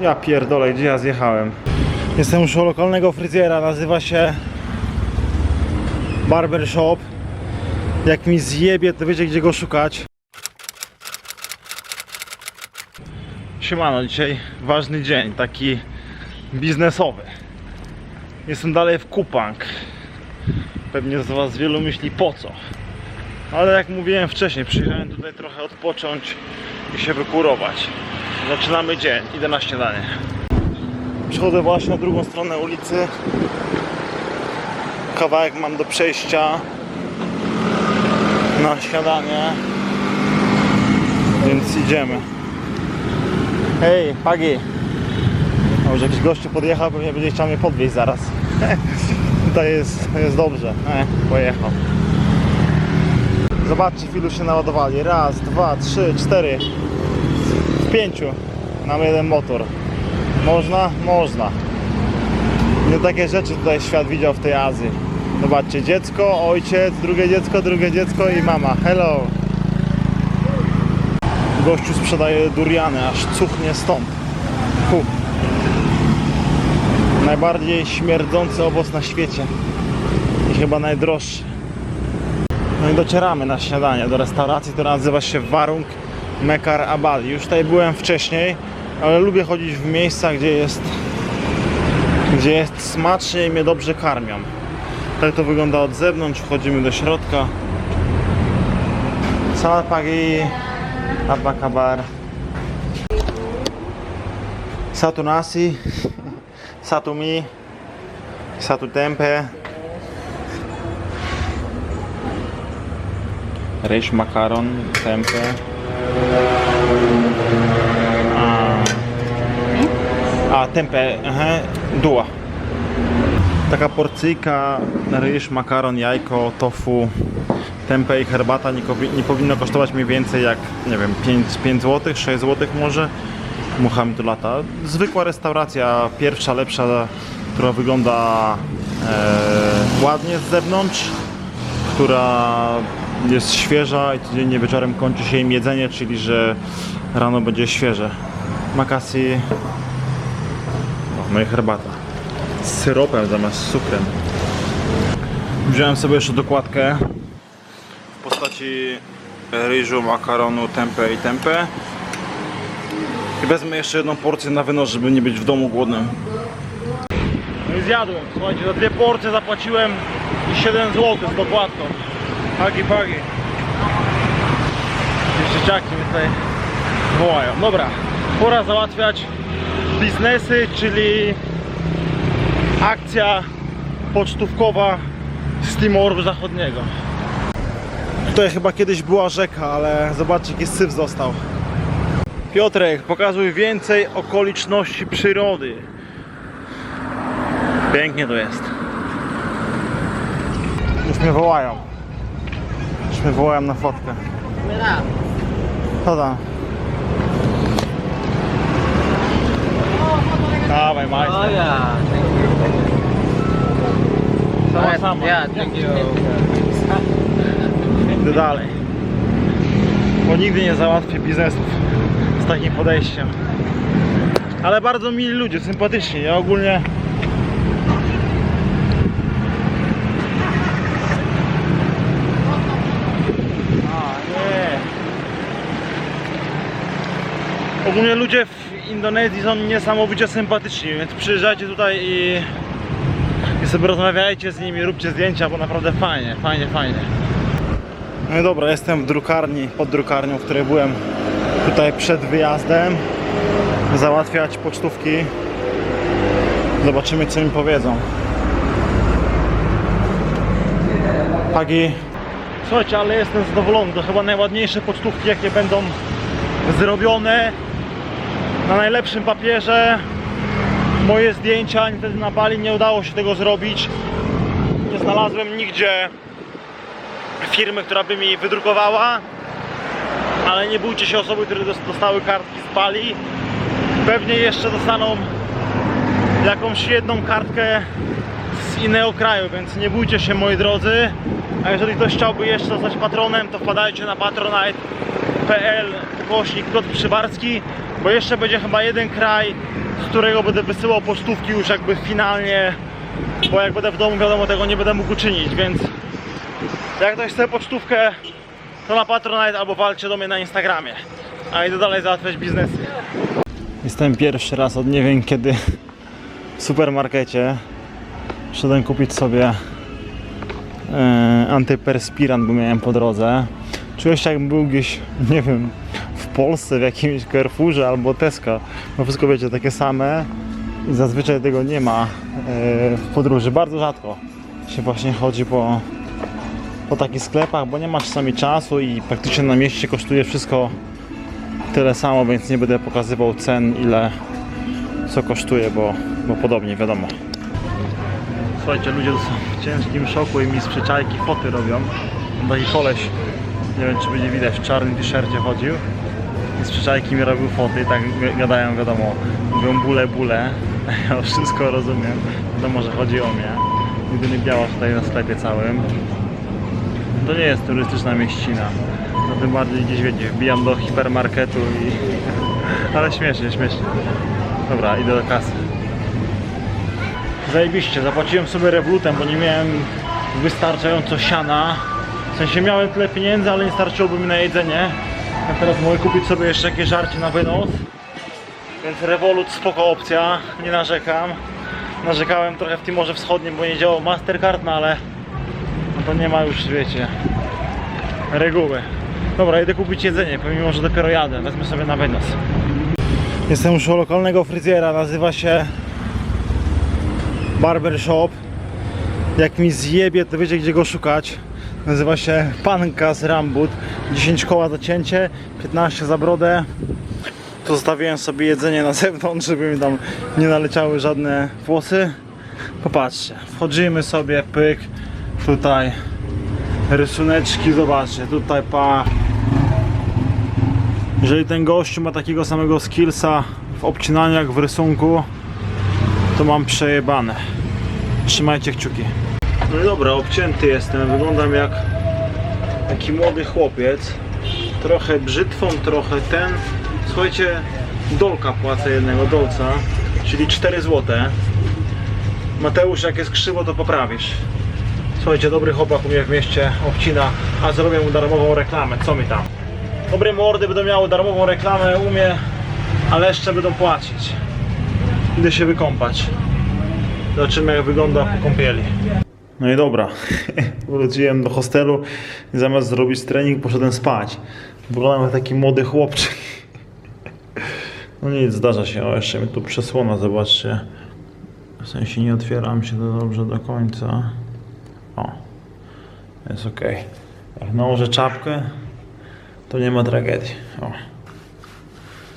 Ja pierdolę, gdzie ja zjechałem? Jestem już u lokalnego fryzjera, nazywa się Barber Shop. Jak mi zjebie, to wiecie gdzie go szukać. Siemano, dzisiaj ważny dzień, taki biznesowy. Jestem dalej w Kupang. Pewnie z Was wielu myśli po co. Ale jak mówiłem wcześniej, przyjechałem tutaj trochę odpocząć i się wykurować. Zaczynamy dzień, idę na śniadanie. Przechodzę właśnie na drugą stronę ulicy. Kawałek mam do przejścia na śniadanie. Więc idziemy. Hej, Pagi! Może jakiś gościu podjechał, pewnie będzie chciał mnie podwieźć zaraz. Tutaj jest, jest dobrze. E, pojechał. Zobaczcie, ilu się naładowali. Raz, dwa, trzy, cztery. Pięciu. Nam jeden motor. Można? Można. Nie takie rzeczy tutaj świat widział w tej Azji. Zobaczcie, dziecko, ojciec, drugie dziecko, drugie dziecko i mama. Hello. Gościu sprzedaje duriany, aż cuchnie stąd. Hu. Najbardziej śmierdzący owoc na świecie. I chyba najdroższy. No i docieramy na śniadanie do restauracji, która nazywa się Warung Mekar Abali. Już tutaj byłem wcześniej, ale lubię chodzić w miejsca, gdzie jest gdzie jest smacznie i mnie dobrze karmią. Tak to wygląda od zewnątrz, wchodzimy do środka. Salat pagi, apa kabar. Satu nasi, satu mie, satu tempe. Ryż, makaron, tempeh. A, a tempeh, aha, dua. Taka porcyjka, ryż, makaron, jajko, tofu, tempeh i herbata nie, nie powinno kosztować mniej więcej jak, nie wiem, 5, 5 zł, 6 zł może. Muchamy tu lata. Zwykła restauracja, pierwsza, lepsza, która wygląda e, ładnie z zewnątrz, która jest świeża i codziennie wieczorem kończy się im jedzenie, czyli że rano będzie świeże. Makasi, no i herbata. Z syropem zamiast cukrem. Wziąłem sobie jeszcze dokładkę w postaci ryżu, makaronu, tempeh i tempeh. I wezmę jeszcze jedną porcję na wynos, żeby nie być w domu głodnym. No i zjadłem. Słuchajcie, za dwie porcje zapłaciłem 7 zł z dokładką. Hagi pagi. Jeszcze ciaki mnie tutaj wołają. Dobra, pora załatwiać biznesy, czyli akcja pocztówkowa z Timoru Zachodniego. Tutaj chyba kiedyś była rzeka, ale zobaczcie jaki syf został. Piotrek, pokazuj więcej okoliczności przyrody. Pięknie to jest. Już mnie wołają. Już mnie wołają na fotkę. Co tam? Dawaj, majster. Oh yeah, thank you. Sama, sama. Yeah, thank you. Idę dalej. Bo nigdy nie załatwię biznesów z takim podejściem. Ale bardzo mili ludzie, sympatyczni. Ja ogólnie A, nie. Ogólnie ludzie w Indonezji są niesamowicie sympatyczni, więc przyjeżdżajcie tutaj i, i sobie rozmawiajcie z nimi, róbcie zdjęcia, bo naprawdę fajnie, fajnie, fajnie. No i dobra, jestem w drukarni, pod drukarnią, w której byłem tutaj przed wyjazdem załatwiać pocztówki. Zobaczymy co mi powiedzą. Pagi. Słuchajcie, ale jestem zadowolony. To chyba najładniejsze pocztówki jakie będą zrobione na najlepszym papierze. Moje zdjęcia niestety na Bali nie udało się tego zrobić. Nie znalazłem nigdzie firmy, która by mi wydrukowała. Ale nie bójcie się osoby, które dos- dostały kartki z Bali. Pewnie jeszcze dostaną jakąś jedną kartkę z innego kraju, więc nie bójcie się moi drodzy. A jeżeli ktoś chciałby jeszcze zostać patronem, to wpadajcie na patronite.pl kośnik Piotr Przybarski. Bo jeszcze będzie chyba jeden kraj, z którego będę wysyłał pocztówki już jakby finalnie, bo jak będę w domu, wiadomo, tego nie będę mógł uczynić, więc jak ktoś chce pocztówkę, to na Patronite albo walcie do mnie na Instagramie. A idę dalej załatwiać biznesy. Jestem pierwszy raz od nie wiem kiedy w supermarkecie. Szedłem kupić sobie e, antyperspirant, bo miałem po drodze. Czułem się jakbym był gdzieś, nie wiem, Polsce, w jakimś Carrefourze albo Tesco. No wszystko wiecie, takie same i zazwyczaj tego nie ma e, w podróży. Bardzo rzadko się właśnie chodzi po, po takich sklepach, bo nie ma czasami czasu i praktycznie na mieście kosztuje wszystko tyle samo, więc nie będę pokazywał cen, ile co kosztuje, bo, bo podobnie wiadomo. Słuchajcie, ludzie są w ciężkim szoku i mi z przyczajki foty robią. Taki koleś, nie wiem czy będzie widać, w czarnym t-shircie chodził z przyczajki mi robił foty tak gadają, wiadomo, mówią bóle, bóle. Ja wszystko rozumiem, wiadomo, że chodzi o mnie. Jedyny biała tutaj na sklepie całym. To nie jest turystyczna mieścina. No tym bardziej gdzieś wiecie, wbijam do hipermarketu i... Ale śmiesznie, śmiesznie. Dobra, idę do kasy. Zajebiście, zapłaciłem sobie rewolutem, bo nie miałem wystarczająco siana. W sensie miałem tyle pieniędzy, ale nie starczyłoby mi na jedzenie. Teraz mogę kupić sobie jeszcze jakieś żarcie na wynos. Więc Revolut spoko opcja, nie narzekam. Narzekałem trochę w Timorze Wschodnim, bo nie działał Mastercard, no ale no to nie ma już, wiecie, reguły. Dobra, idę kupić jedzenie, pomimo, że dopiero jadę. Wezmę sobie na wynos. Jestem już u lokalnego fryzjera, nazywa się Barbershop. Jak mi zjebie, to wiecie gdzie go szukać. Nazywa się Panka z Rambut. 10 koła za cięcie, 15 za brodę. Tu zostawiłem sobie jedzenie na zewnątrz, żeby mi tam nie naleciały żadne włosy. Popatrzcie, wchodzimy sobie, pyk, tutaj rysuneczki, zobaczcie, tutaj pa. Jeżeli ten gościu ma takiego samego skillsa w obcinaniu jak w rysunku, to mam przejebane. Trzymajcie kciuki. No dobra, obcięty jestem. Wyglądam jak taki młody chłopiec. Trochę brzytwą, trochę ten. Słuchajcie, dolka płacę jednego dolca, czyli 4 zł. Mateusz, jak jest krzywo, to poprawisz. Słuchajcie, dobry chłopak u mnie w mieście obcina, a zrobię mu darmową reklamę. Co mi tam? Dobre mordy będą miały darmową reklamę u mnie, ale jeszcze będą płacić. Idę się wykąpać. Zobaczymy jak wygląda po kąpieli. No i dobra, wróciłem do hostelu i zamiast zrobić trening poszedłem spać. Wyglądam jak taki młody chłopczyk. No nic, zdarza się. O, jeszcze mi tu przesłona, zobaczcie. W sensie nie otwieram się to dobrze do końca. O, jest ok. Jak nałożę czapkę, to nie ma tragedii. O.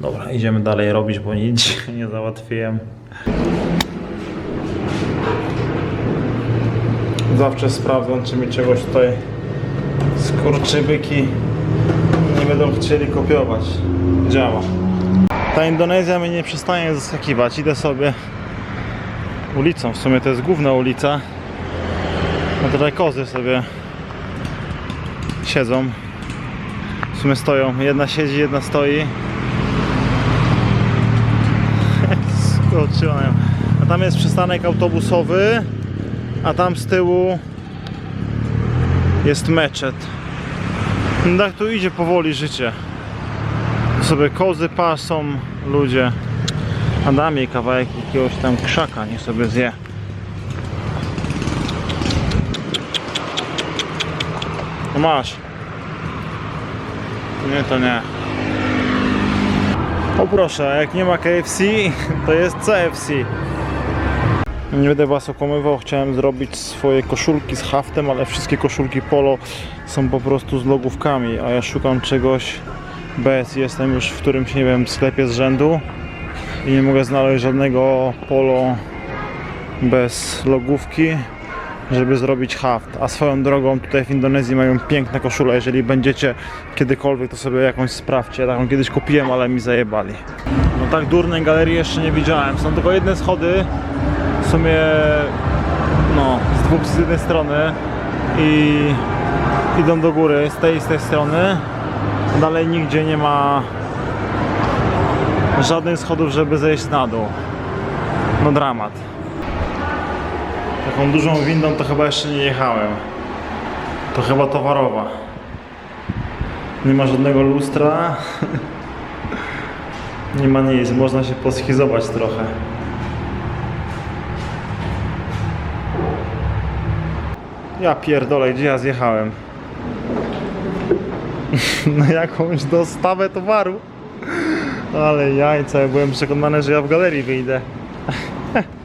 Dobra, idziemy dalej robić, bo nic nie załatwiłem. Zawsze sprawdzam, czy mi czegoś tutaj skurczybyki nie będą chcieli kopiować. Działa. Ta Indonezja mnie nie przestaje zaskakiwać. Idę sobie ulicą, w sumie to jest główna ulica. A tutaj kozy sobie siedzą. W sumie stoją. Jedna siedzi, jedna stoi. Skoczyła ją. A tam jest przystanek autobusowy, a tam z tyłu jest meczet. No tak tu idzie powoli życie. Sobie kozy pasą, ludzie. A dam kawałek jakiegoś tam krzaka, niech sobie zje. No masz. Nie, to nie. O proszę, jak nie ma KFC, to jest CFC. Nie będę Was okłamywał, chciałem zrobić swoje koszulki z haftem, ale wszystkie koszulki polo są po prostu z logówkami, a ja szukam czegoś bez. Jestem już w którymś, nie wiem, sklepie z rzędu i nie mogę znaleźć żadnego polo bez logówki, żeby zrobić haft. A swoją drogą tutaj w Indonezji mają piękne koszule. Jeżeli będziecie kiedykolwiek, to sobie jakąś sprawdźcie. Taką kiedyś kupiłem, ale mi zajebali. No tak durnej galerii jeszcze nie widziałem. Są tylko jedne schody. W sumie no, z dwóch z jednej strony i idą do góry z tej z tej strony. Dalej nigdzie nie ma Żadnych schodów, żeby zejść na dół. No dramat. Taką dużą windą to chyba jeszcze nie jechałem. To chyba towarowa. Nie ma żadnego lustra. Nie ma nic, można się poschizować trochę. Ja pierdolę, gdzie ja zjechałem? Na jakąś dostawę towaru. Ale jajca, ja byłem przekonany, że ja w galerii wyjdę.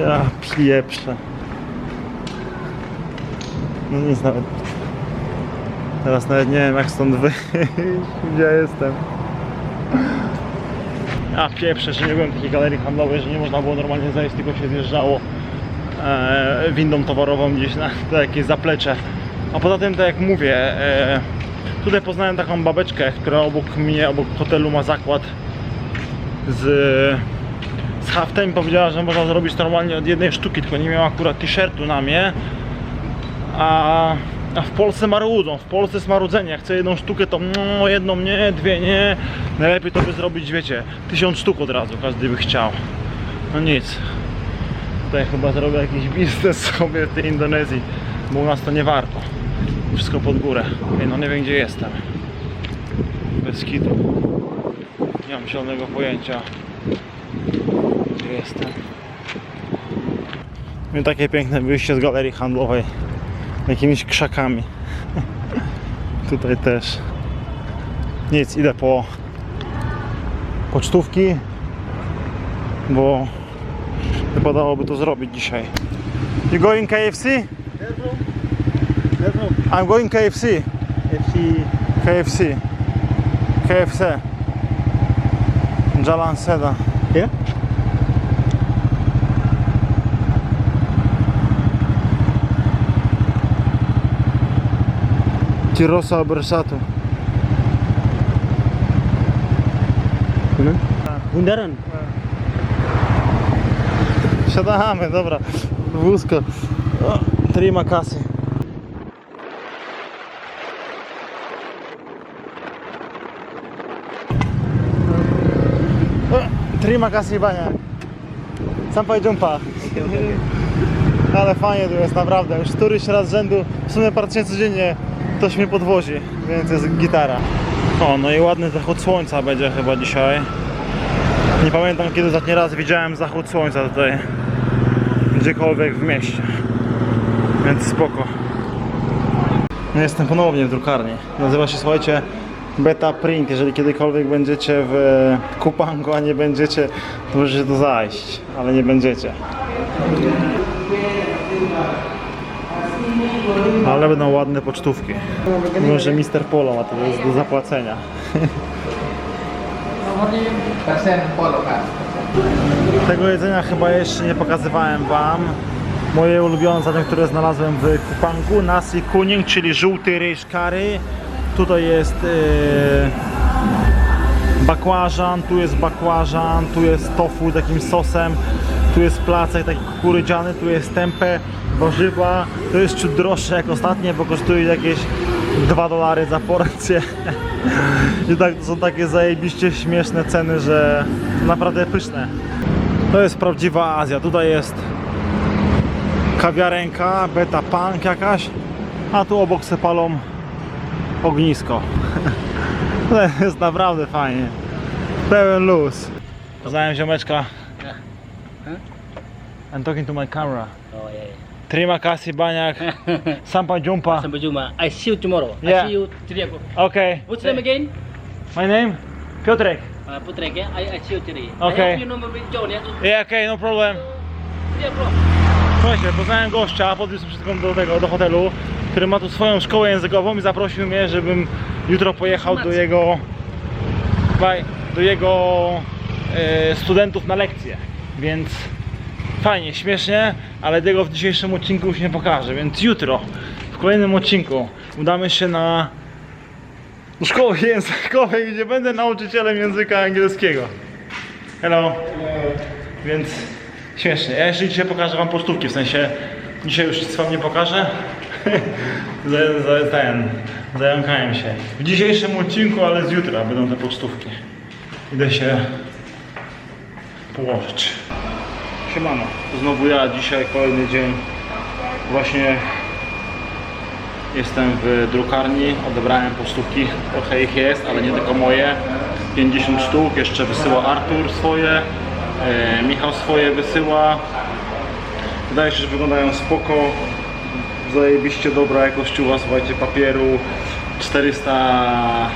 Ja pieprzę. No nic nawet. Teraz nawet nie wiem jak stąd wyjść, gdzie ja jestem. Ja pieprzę, że nie byłem w takiej galerii handlowej, że nie można było normalnie zejść, tylko się zjeżdżało e, windą towarową gdzieś na to jakieś zaplecze. A poza tym, tak jak mówię, e, tutaj poznałem taką babeczkę, która obok mnie, obok hotelu ma zakład z, z haftem powiedziała, że można zrobić normalnie od jednej sztuki, tylko nie miała akurat t-shirtu na mnie. A, a w Polsce marudzą, w Polsce jest marudzenie. Jak chcę jedną sztukę, to no, jedną nie, dwie nie. Najlepiej to by zrobić, wiecie, tysiąc sztuk od razu, każdy by chciał. No nic. Tutaj chyba zrobię jakiś biznes sobie w tej Indonezji, bo u nas to nie warto. Wszystko pod górę. Ej, no nie wiem gdzie jestem. Bez kitu. Nie mam zielonego pojęcia. Gdzie jestem. I takie piękne wyjście z galerii handlowej. Jakimiś krzakami. Tutaj też. Nic, idę po pocztówki, bo wypadałoby to zrobić dzisiaj. You going KFC? I'm going KFC. FC KFC. KFC. Jalan Seda. here? Tirosa Bersatu. Bundaran. Siadamy, dobra. Wózko. O, Terima kasy. O, Terima kasy bania. Sampai jumpa. Ale fajnie tu jest naprawdę. Już któryś raz z rzędu, w sumie praktycznie codziennie ktoś mnie podwozi, więc jest gitara. O, no i ładny zachód słońca będzie chyba dzisiaj. Nie pamiętam kiedy ostatni raz widziałem zachód słońca tutaj gdziekolwiek w mieście. Więc spoko. No, Jestem ponownie w drukarni. Nazywa się, słuchajcie, Beta Print. Jeżeli kiedykolwiek będziecie w Kupangu, a nie będziecie, to możecie to zajść, ale nie będziecie. Ale będą ładne pocztówki. Mimo, że Mr. Polo ma to jest do zapłacenia. persen polo kan Tego jedzenia chyba jeszcze nie pokazywałem Wam. Moje ulubione zadanie, które znalazłem w Kupangu, nasi kuning, czyli żółty ryż curry. Tutaj jest yy, bakłażan, tu jest bakłażan, tu jest tofu z jakimś sosem, tu jest placek taki kukurydziany, tu jest tempeh, warzywa. To jest ciut droższe jak ostatnie, bo kosztuje jakieś 2 dolary za porcję. I tak to są takie zajebiście śmieszne ceny, że naprawdę pyszne. To jest prawdziwa Azja. Tutaj jest kawiarenka, beta punk jakaś, a tu obok se palą ognisko. To jest naprawdę fajnie. Pełen luz. Poznałem ziomeczka. I'm talking to my camera. Oh yeah. Terima kasih banyak. Sampai jumpa. Sampai jumpa. I see you tomorrow. Yeah. I see you three o'clock. Okay. What's your name again? My name? Piotrek. Uh, Putrek, yeah? I, I see you three. Okay. I your number with John, yeah? Yeah, okay, no problem. three o'clock. Słuchajcie, poznałem gościa, podwiózł wszystko do tego, do hotelu, który ma tu swoją szkołę językową i zaprosił mnie, żebym jutro pojechał do jego do jego e, studentów na lekcję. Więc fajnie, śmiesznie, ale tego w dzisiejszym odcinku już nie pokażę, więc jutro w kolejnym odcinku udamy się na szkoły językowej, gdzie będę nauczycielem języka angielskiego. Hello. Więc śmiesznie. Ja jeszcze dzisiaj pokażę wam pocztówki, w sensie dzisiaj już nic wam nie pokażę. za, za, zająkałem się. W dzisiejszym odcinku, ale z jutra będą te pocztówki. Idę się położyć. Siemano, znowu ja, dzisiaj kolejny dzień. Właśnie jestem w drukarni, odebrałem pocztówki, trochę ich jest, ale nie tylko moje. 50 sztuk, jeszcze wysyła Artur swoje, e, Michał swoje wysyła. Wydaje się, że wyglądają spoko. Zajebiście dobra jakościowa, słuchajcie, papieru 400,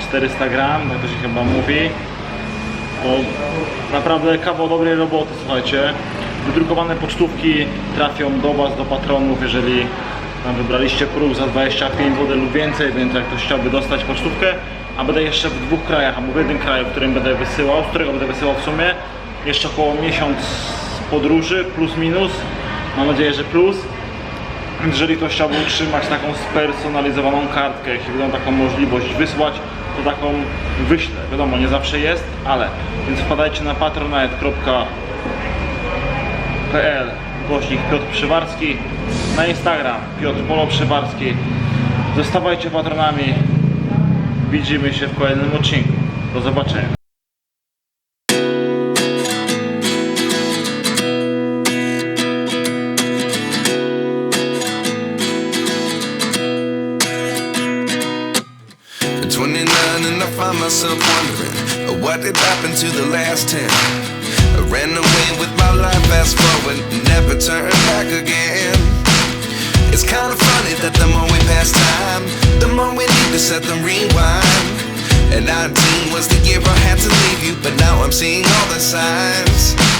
400 gram, tak to się chyba mówi. Naprawdę kawał dobrej roboty, słuchajcie. Wydrukowane pocztówki trafią do Was, do patronów, jeżeli tam wybraliście próg za 25 zł lub więcej, więc jak ktoś chciałby dostać pocztówkę, a będę jeszcze w dwóch krajach, albo w jednym kraju, w którym będę wysyłał, z którego będę wysyłał w sumie, jeszcze około miesiąc podróży, plus minus, mam nadzieję, że plus. Jeżeli ktoś chciałby utrzymać taką spersonalizowaną kartkę, jeśli będą taką możliwość wysłać, to taką wyślę. Wiadomo, nie zawsze jest, ale. Więc wpadajcie na patronite.pl Głośnik Piotr Przywarski na Instagram Piotr Polo Przywarski. Zostawajcie patronami. Widzimy się w kolejnym odcinku. Do zobaczenia. At 29 and I find myself wondering uh, what did happen to the last 10. I ran away with my life, fast forward, never back again. To set them rewind. And 19 was the year I had to leave you, but now I'm seeing all the signs.